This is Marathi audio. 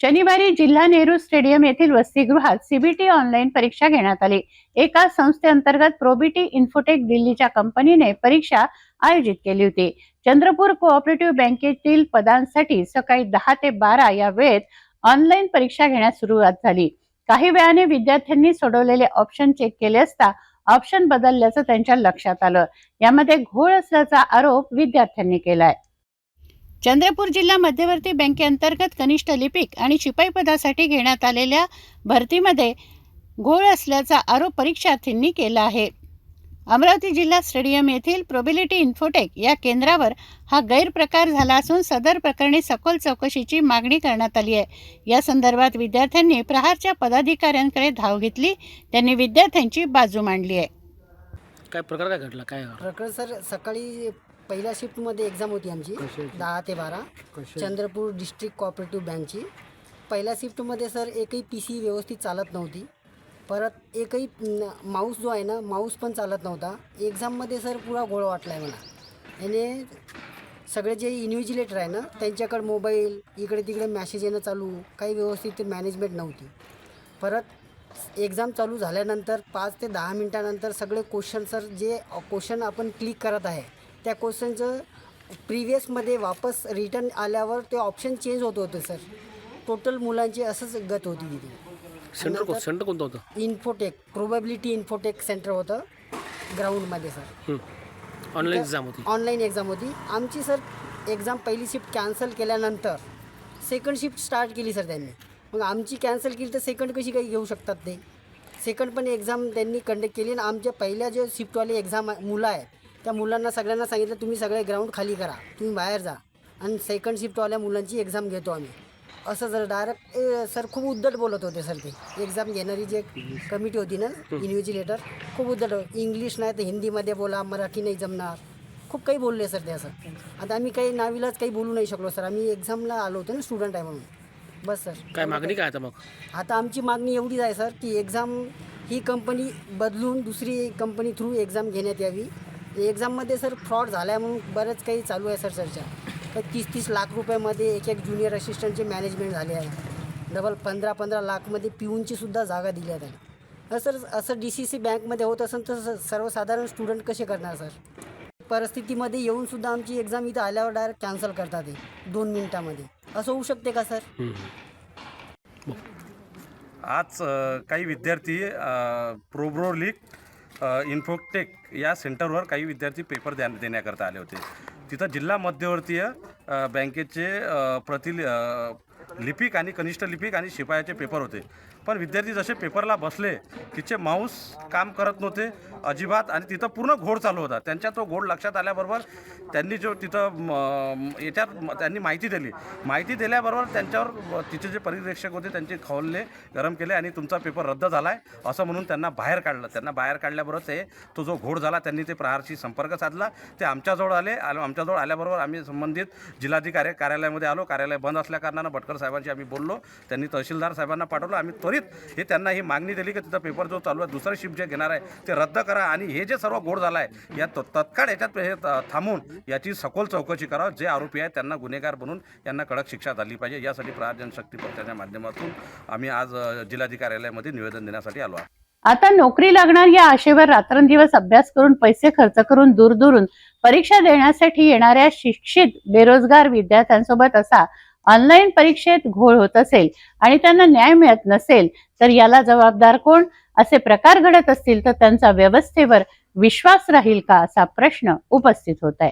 शनिवारी जिल्हा नेहरू स्टेडियम येथील वसतिगृहात सीबीटी ऑनलाईन परीक्षा घेण्यात आली. एका संस्थेअंतर्गत प्रोबिटी इन्फोटेक दिल्लीच्या कंपनीने परीक्षा आयोजित केली होती. चंद्रपूर कोऑपरेटिव्ह बँकेतील पदांसाठी सकाळी दहा ते बारा या वेळेत ऑनलाईन परीक्षा घेण्यास सुरुवात झाली. काही वेळाने विद्यार्थ्यांनी सोडवलेले ऑप्शन चेक केले असता ऑप्शन बदलल्याचं त्यांच्या लक्षात आलं. यामध्ये घोळ असल्याचा आरोप विद्यार्थ्यांनी केलाय. चंद्रपूर जिल्हा मध्यवर्ती बँकेअंतर्गत कनिष्ठ लिपिक आणि शिपाई पदासाठी घेण्यात आलेल्या भरतीमध्ये घोळ असल्याचा आरोप परीक्षार्थींनी केला आहे. अमरावती जिल्हा स्टेडियम येथील प्रोबिलिटी इन्फोटेक या केंद्रावर हा गैरप्रकार झाला असून सदर प्रकरणी सखोल चौकशीची मागणी करण्यात आली आहे. या संदर्भात विद्यार्थ्यांनी प्रहारच्या पदाधिकाऱ्यांकडे धाव घेतली. त्यांनी विद्यार्थ्यांची बाजू मांडली आहे. काय प्रकार काय घडला? काय? प्रकरण सर सकाळी पहिल्या शिफ्टमध्ये एक्झाम होती आमची दहा ते बारा. चंद्रपूर डिस्ट्रिक्ट कोऑपरेटिव्ह बँकची पहिल्या शिफ्टमध्ये सर एकही पी सी व्यवस्थित चालत नव्हती. परत एकही न- माऊस जो आहे ना माऊस पण चालत नव्हता. एक्झाममध्ये सर पुरा गोळ वाटला आहे मला. याने सगळे जे इन्व्हिजिलेटर आहे ना त्यांच्याकडे मोबाईल इकडे तिकडे मॅसेज येणं चालू काही व्यवस्थित मॅनेजमेंट नव्हती. परत एक्झाम चालू झाल्यानंतर पाच ते दहा मिनटानंतर सगळे क्वेश्चन सर जे क्वेश्चन आपण क्लिक करत आहे त्या क्वेश्चनचं प्रिवियसमध्ये वापस रिटर्न आल्यावर ते ऑप्शन चेंज होत होते सर. टोटल मुलांची असंच गत होती तिथे. सेंटर को सेंटर कोणतं होतं? इन्फोटेक प्रोबॅबिलिटी इन्फोटेक सेंटर होतं ग्राउंडमध्ये सर. ऑनलाईन एक्झाम होती. ऑनलाईन एक्झाम होती. आमची सर एक्झाम पहिली शिफ्ट कॅन्सल केल्यानंतर सेकंड शिफ्ट स्टार्ट केली सर त्यांनी. मग आमची कॅन्सल केली तर सेकंड कशी काही घेऊ शकतात ते? सेकंड पण एक्झाम त्यांनी कंडक्ट केली आणि आमच्या पहिल्या जे शिफ्टवाले एक्झाम मुलं आहे त्या मुलांना सगळ्यांना सांगितलं तुम्ही सगळे ग्राउंड खाली करा तुम्ही बाहेर जा. आणि सेकंड शिफ्टवाल्या मुलांची एक्झाम घेतो आम्ही. असं जर डायरेक्ट सर खूप उद्धट बोलत होते सर ते. एक्झाम घेणारी जे कमिटी होती ना इन्व्हिजिलेटर खूप उद्धट. इंग्लिश नाही तर हिंदीमध्ये बोला मराठी नाही जमणार. खूप काही बोलले सर ते असं. आता आम्ही काही नाविलाच काही बोलू नाही शकलो सर आम्ही एक्झामला आलो होतो ना स्टुडंट आहे म्हणून. बस सर काय मागणी काय आता मग? आता आमची मागणी एवढीच आहे सर की एक्झाम ही कंपनी बदलून दुसरी कंपनी थ्रू एक्झाम घेण्यात यावी. एक्झाममध्ये सर फ्रॉड झाला आहे म्हणून बरंच काही चालू आहे सर चर्चा. तर तीस तीस लाख रुपयामध्ये एक एक ज्युनियर असिस्टंटचे मॅनेजमेंट झाले आहे. डबल पंधरा पंधरा लाखमध्ये पिऊनची सुद्धा जागा दिल्या त्याला सर असं डी सी सी बँकमध्ये होत असेल तर स- सर्वसाधारण स्टुडंट कसे करणार सर परिस्थितीमध्ये येऊन सुद्धा आमची एक्झाम इथं आल्यावर डायरेक्ट कॅन्सल करतात ते दोन मिनिटामध्ये. असं होऊ शकते का सर आज काही विद्यार्थी प्रोब्रोलिक इन्फोटेक या सेंटरवर काही विद्यार्थी पेपर द्या देण्याकरता आले होते. तिथं जिल्हा मध्यवर्तीय बँकेचे प्रति लिपिक आणि कनिष्ठ लिपिक आणि शिपायाचे पेपर होते. पण विद्यार्थी जसे पेपरला बसले तिचे माऊस काम करत नव्हते अजिबात आणि तिथं पूर्ण घोड चालू होता. त्यांच्या तो घोड लक्षात आल्याबरोबर त्यांनी जो तिथं याच्यात त्यांनी माहिती दिली. माहिती दिल्याबरोबर त्यांच्यावर तिचे जे परिरीक्षक होते त्यांचे खवलले गरम केले आणि तुमचा पेपर रद्द झाला आहे असं म्हणून त्यांना बाहेर काढलं. त्यांना बाहेर काढल्याबरोबर ते तो जो घोड झाला त्यांनी ते प्रहारशी संपर्क साधला. ते आमच्याजवळ आले आमच्याजवळ आल्याबरोबर आम्ही संबंधित जिल्हाधिकारी कार्यालयामध्ये आलो. कार्यालय बंद असल्याकारणानं भटकर साहेबांशी आम्ही बोललो त्यांनी तहसीलदार साहेबांना पाठवलं आम्ही त्वरित हे त्यांना ही मागणी दिली की तिथं पेपर जो चालू आहे दुसरं शिफ्ट जे घेणार आहे ते रद्द करा आणि हे जे सर्व घोड झाला आहे या त- तत्काळ याच्यात हे थांबून याची सखोल चौकशी करा जे आरोपी आहेत त्यांना गुन्हेगार बनून यांना कडक शिक्षा झाली पाहिजे. यासाठी प्रहार जनशक्ती पक्षाच्या माध्यमातून आम्ही आज जिल्हाधिकार्यालयामध्ये निवेदन देण्यासाठी आलो आहे आता नोकरी लागणार या आशेवर रात्रंदिवस अभ्यास करून पैसे खर्च करून दूरदूरून परीक्षा देण्यासाठी येणाऱ्या शिक्षित बेरोजगार विद्यार्थ्यांसोबत असा ऑनलाईन परीक्षेत घोळ होत असेल आणि त्यांना न्याय मिळत नसेल तर याला जबाबदार कोण? असे प्रकार घडत असतील तर त्यांचा व्यवस्थेवर विश्वास राहील का? असा प्रश्न उपस्थित होत आहे.